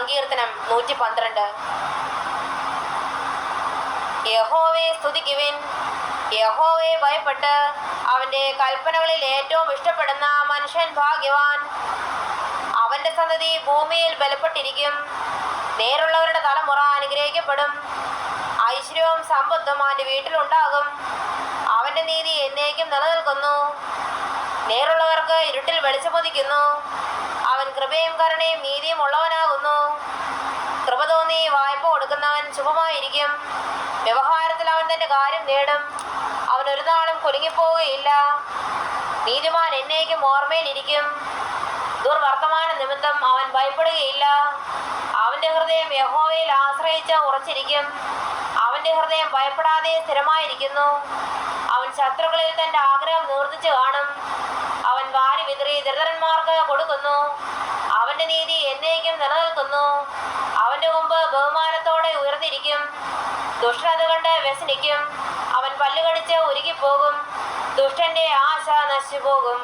സങ്കീർത്തനം നൂറ്റി പന്ത്രണ്ട് യഹോവെ സ്തുതിക്കുവിൻ. യഹോവയെ ഭയപ്പെട്ട് അവന്റെ കൽപ്പനകളിൽ ഏറ്റവും ഇഷ്ടപ്പെടുന്ന മനുഷ്യൻ ഭാഗ്യവാൻ. അവന്റെ സന്തതി ഭൂമിയിൽ ബലപ്പെട്ടിരിക്കും. നേരുള്ളവരുടെ തലമുറ അനുഗ്രഹിക്കപ്പെടും. ഐശ്വര്യവും സമ്പത്തും അവന്റെ വീട്ടിലുണ്ടാകും അവന്റെ നീതി എന്നേക്കും നിലനിൽക്കുന്നു. നേരുള്ളവർക്ക് ഇരുട്ടിൽ വെളിച്ചമൊതിക്കുന്നു അവൻ കൃപയും കരുണയും നീതിയും തോന്നി വായ്പ കൊടുക്കുന്നവൻ ശുഭമായിരിക്കും വ്യവഹാരത്തിൽ അവൻ തന്റെ കാര്യം നേടും. അവൻ ഒരു നാളും കുലുങ്ങിപ്പോവുകയില്ല. നീതിമാൻ എന്നേക്കും ഓർമ്മയിലിരിക്കും. ദുർവർത്തമാന നിമിത്തം അവൻ ഭയപ്പെടുകയില്ല. അവന്റെ ഹൃദയം യഹോവയിൽ ആശ്രയിച്ച ഉറച്ചിരിക്കും. അവന്റെ ഹൃദയം ഭയപ്പെടാതെ സ്ഥിരമായിരിക്കുന്നു. അവൻ ശത്രുക്കളിൽ തന്റെ ആഗ്രഹം നിവർത്തിച്ചു കാണും. അവൻ വാരി വിതറി ദരിദ്രന്മാർക്ക് കൊടുക്കുന്നു. അവന്റെ നീതി എന്നേക്കും നിലനിൽക്കുന്നു. ഉയർന്നിരിക്കും ദുഷ്ടത കണ്ട് വ്യസനിക്കും. അവൻ പല്ലുകടിച്ച് ഉരുകിപ്പോകും. ദുഷ്ടന്റെ ആശ നശിച്ചുപോകും.